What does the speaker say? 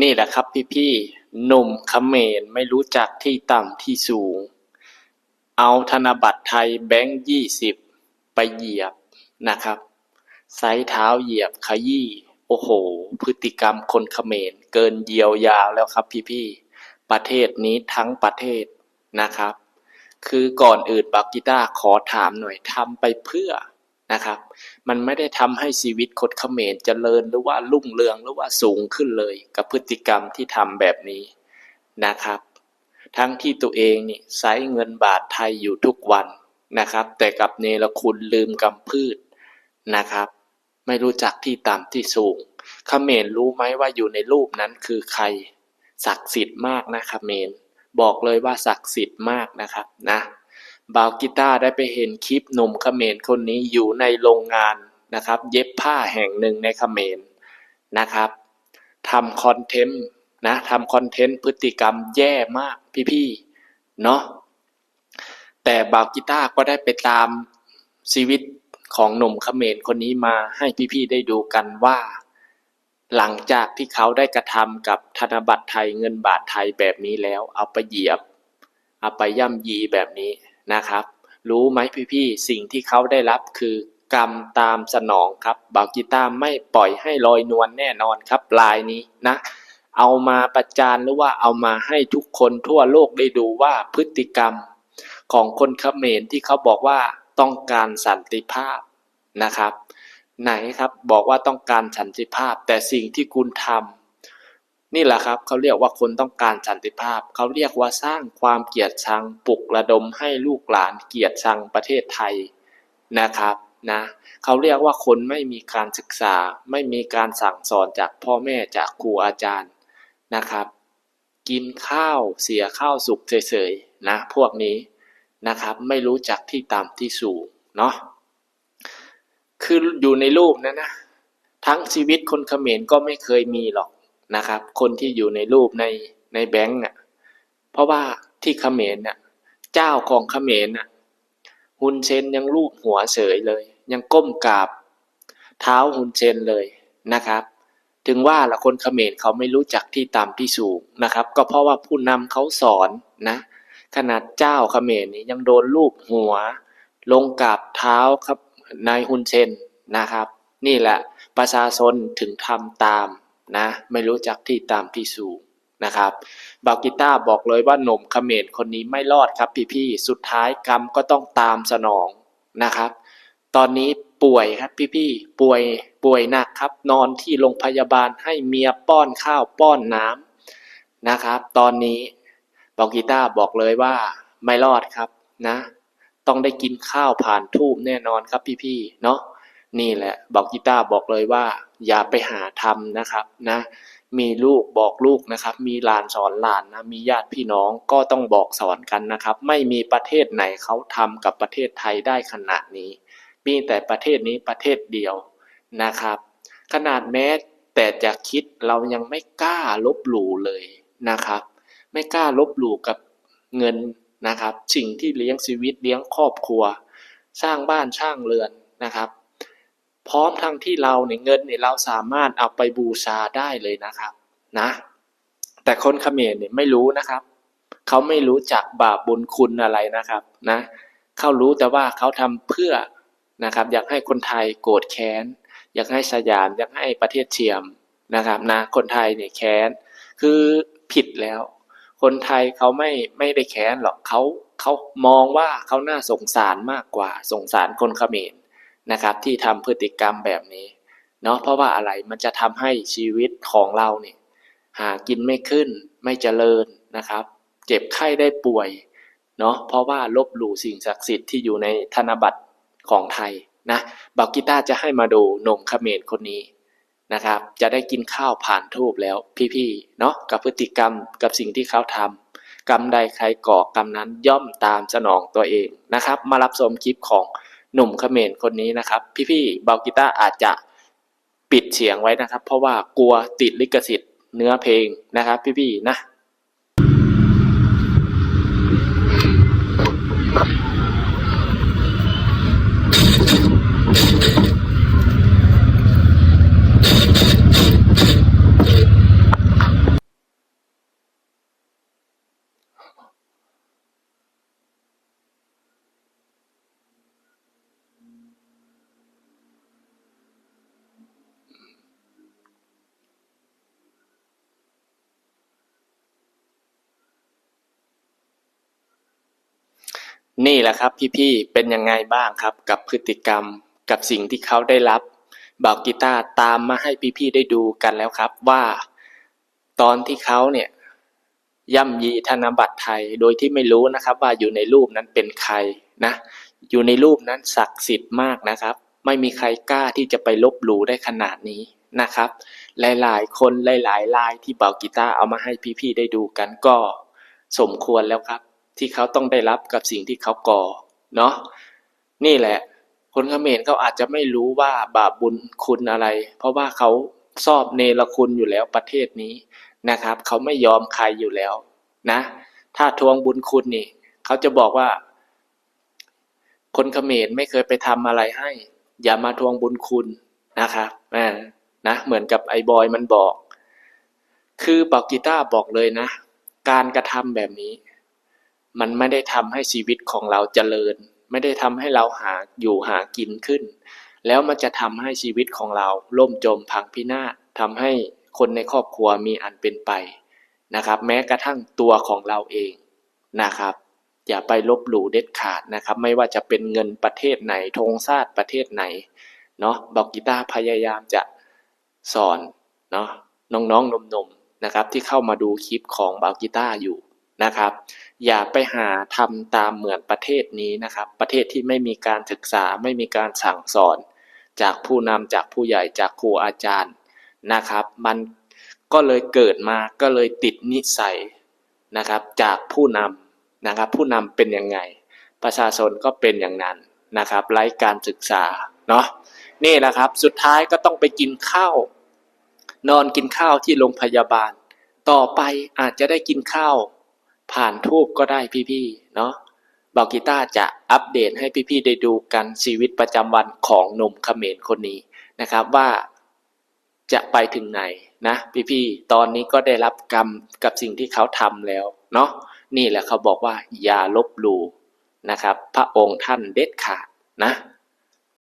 นี่แหละครับพี่ๆหนุ่มเขมรไม่รู้จักที่ต่ำที่สูง เอาธนบัตรไทยแบงค์ยี่สิบไปเหยียบนะครับไซส์เท้าเหยียบขยี้โอ้โห พฤติกรรมคนเขมรเกินเยียวยาแล้วครับพี่ๆประเทศนี้ทั้งประเทศนะครับ คือก่อนอื่นบากิต้าขอถามหน่อยทำไปเพื่อ นะครับ มันไม่ได้ทำให้ชีวิตคนเขมรเจริญหรือว่ารุ่งเรืองหรือว่าสูงขึ้นเลย กับพฤติกรรมที่ทำแบบนี้นะครับ ทั้งที่ตัวเองนี่ใช้เงินบาทไทยอยู่ทุกวันนะครับ แต่กับเนรคุณลืมกำพืชนะครับ ไม่รู้จักที่ต่ำที่สูงเขมรรู้ไหมว่าอยู่ในรูปนั้นคือใครศักดิ์สิทธิ์มากนะเขมรบอกเลยว่าศักดิ์สิทธิ์มากนะครับนะ บาวกิต้าได้ไปเห็นคลิปหนุ่มเขมรคนนี้อยู่ในโรงงานนะครับ เย็บผ้าแห่งหนึ่งในเขมรนะครับทำคอนเทนต์นะทำคอนเทนต์พฤติกรรมแย่มากพี่ๆเนาะแต่บาวกิต้าก็ได้ไปตามชีวิตของหนุ่มเขมรคนนี้มาให้พี่ๆได้ดูกันว่า หลังจากที่เขาได้กระทำกับธนบัตรไทยเงินบาทไทยแบบนี้แล้ว เอาไปเหยียบ เอาไปย่ำยีแบบนี้ นะครับ รู้ไหมพี่ๆสิ่งที่เขาได้รับคือกรรมตามสนองครับบากิต้าไม่ปล่อยให้ลอยนวลแน่นอนครับลายนี้นะ เอามาประจานหรือว่าเอามาให้ทุกคนทั่วโลกได้ดูว่าพฤติกรรม ของคนเขมรที่เขาบอกว่าต้องการสันติภาพนะครับ ไหนครับบอกว่าต้องการสันติภาพ แต่สิ่งที่คุณทำ นี่แหละครับเขาเรียกว่าคนต้องการสันติภาพ เขาเรียกว่าสร้างความเกลียดชังปลุกระดมให้ลูกหลานเกลียดชังประเทศไทยนะครับนะเขาเรียกว่าคนไม่มีการศึกษา ไม่มีการสั่งสอนจากพ่อแม่จากครูอาจารย์นะครับ กินข้าวเสียข้าวสุกเฉยๆนะพวกนี้นะครับ ไม่รู้จักที่ต่ำที่สูงเนาะคืออยู่ในรูปนั้นนะทั้งชีวิตคนเขมรก็ไม่เคยมีหรอก นะครับ คนที่อยู่ในรูปในในแบงก์อะเพราะว่าที่เขมรน่ะเจ้าของเขมรน่ะฮุนเซนยังรูปหัวเฉยเลย ยังก้มกราบ เท้าฮุนเซนเลยนะครับ ถึงว่าละคนเขมรเขาไม่รู้จักที่ต่ำที่สูงนะครับ ก็เพราะว่าผู้นำเขาสอนนะขนาดเจ้าเขมรนี่ยังโดนรูปหัว ลงกราบเท้าครับนายฮุนเซนนะครับ นี่แหละประชาชนถึงทำตาม นะไม่รู้จักที่ตามที่สูงนะครับบากิต้าบอกเลยว่าหนุ่มเขมรคนนี้ไม่รอดครับพี่ๆสุดท้ายกรรมก็ต้องตามสนองนะครับ ตอนนี้ป่วยครับพี่ๆป่วยป่วยหนักครับ นอนที่โรงพยาบาลให้เมียป้อนข้าวป้อนน้ำนะครับ ตอนนี้บากิต้าบอกเลยว่าไม่รอดครับนะ ต้องได้กินข้าวผ่านทูบแน่นอนครับพี่ๆเนาะ นี่แหละบอกกีตาร์บอกเลยว่า อย่าไปหาทำนะครับนะมีลูกบอกลูกนะครับ มีหลานสอนหลานนะมีญาติพี่น้องก็ต้องบอกสอนกันนะครับ ไม่มีประเทศไหนเขาทำกับประเทศไทยได้ขนาดนี้ มีแต่ประเทศนี้ประเทศเดียวนะครับ ขนาดแม้แต่จะคิดเรายังไม่กล้าลบหลู่เลยนะครับ ไม่กล้าลบหลู่กับเงินนะครับ สิ่งที่เลี้ยงชีวิตเลี้ยงครอบครัว สร้างบ้านสร้างเรือนนะครับ พร้อมทั้งที่เราเนี่ยเงินเนี่ยเราสามารถเอาไปบูชาได้เลยนะครับนะ แต่คนเขมรเนี่ยไม่รู้นะครับ เขาไม่รู้จักบาปบุญคุณอะไรนะครับนะเขารู้แต่ว่าเขาทำเพื่อนะครับ อยากให้คนไทยโกรธแค้น อยากให้สยามอยากให้ประเทศเทียมนะครับนะคนไทยเนี่ยแค้นคือผิดแล้ว คนไทยเขาไม่ไม่ได้แค้นหรอกเขาเขามองว่าเขาน่าสงสารมากกว่า สงสารคนเขมร นะครับ ที่ทำพฤติกรรมแบบนี้เนาะเพราะว่าอะไรมันจะทำให้ชีวิตของเราเนี่ยหากินไม่ขึ้นไม่เจริญนะครับ เจ็บไข้ได้ป่วยเนาะเพราะว่าลบหลู่สิ่งศักดิ์สิทธิ์ที่อยู่ในธนบัตรของไทยนะบากิต้าจะให้มาดูหนุ่มเขมรคนนี้นะครับ จะได้กินข้าวผ่านทูบแล้วพี่ๆเนาะกับพฤติกรรมกับสิ่งที่เขาทำกรรมใดใครก่อกรรมนั้นย่อมตามสนองตัวเองนะครับ มารับชมคลิปของ หนุ่มเขมรคนนี้นะครับ พี่ๆเบากิต้าอาจจะปิดเสียงไว้นะครับ เพราะว่ากลัวติดลิขสิทธิ์เนื้อเพลงนะครับ พี่ๆนะ นี่แหละครับพี่ๆ เป็นยังไงบ้างครับ กับพฤติกรรมกับสิ่งที่เขาได้รับบ่าวกีตาร์ตามมาให้พี่ๆ ได้ดูกันแล้วครับว่า ตอนที่เขาเนี่ยย่ำยีธนบัตรไทยโดยที่ไม่รู้นะครับว่าอยู่ในรูปนั้นเป็นใครนะ อยู่ในรูปนั้นศักดิ์สิทธิ์มากนะครับ ไม่มีใครกล้าที่จะไปลบหลู่ได้ขนาดนี้นะครับ หลายๆ คนหลายๆลายที่เบากีตาร์เอามาให้พี่ๆ ได้ดูกันก็สมควรแล้วครับ ที่เขาต้องได้รับกับสิ่งที่เขาก่อเนาะนี่แหละ คนเขมรเขาอาจจะไม่รู้ว่าบาปบุญคุณอะไร เพราะว่าเขาชอบเนรคุณอยู่แล้วประเทศนี้นะครับ เขาไม่ยอมใครอยู่แล้วนะ ถ้าทวงบุญคุณนี่เขาจะบอกว่า คนเขมรไม่เคยไปทำอะไรให้ อย่ามาทวงบุญคุณนะครับอ่านะเหมือนกับไอ้บอยมันบอก คือเปากีตาร์บอกเลยนะ การกระทำแบบนี้ มันไม่ได้ทำให้ชีวิตของเราเจริญ ไม่ได้ทำให้เราหาอยู่หากินขึ้น แล้วมันจะทำให้ชีวิตของเราล่มจมพังพินาศทำให้คนในครอบครัวมีอันเป็นไปนะครับ แม้กระทั่งตัวของเราเองนะครับ อย่าไปลบหลู่เด็ดขาดนะครับ ไม่ว่าจะเป็นเงินประเทศไหนธงชาติประเทศไหนเนาะบอกกีตาร์พยายามจะสอนเนาะน้องๆนมๆนะครับ ที่เข้ามาดูคลิปของบากีตาร์อยู่นะครับ อย่าไปหาทำตามเหมือนประเทศนี้นะครับ ประเทศที่ไม่มีการศึกษาไม่มีการสั่งสอน จากผู้นำจากผู้ใหญ่จากครูอาจารย์นะครับ มันก็เลยเกิดมาก็เลยติดนิสัยนะครับ จากผู้นำนะครับ ผู้นำเป็นยังไง ประชาชนก็เป็นอย่างนั้นนะครับ ไร้การศึกษาเนาะนี่แหละครับ สุดท้ายก็ต้องไปกินข้าวนอนกินข้าวที่โรงพยาบาล ต่อไปอาจจะได้กินข้าว ผ่านทูบก็ได้พี่ๆเนาะบากีต้าจะอัปเดตให้พี่ๆได้ดูกันชีวิตประจำวันของหนุ่มเขมรคนนี้นะครับว่าจะไปถึงไหนนะพี่ๆตอนนี้ก็ได้รับกรรมกับสิ่งที่เขาทำแล้วเนาะนี่แหละเขาบอกว่าอย่าลบหลู่นะครับ พระองค์ท่านเด็ดขาดนะ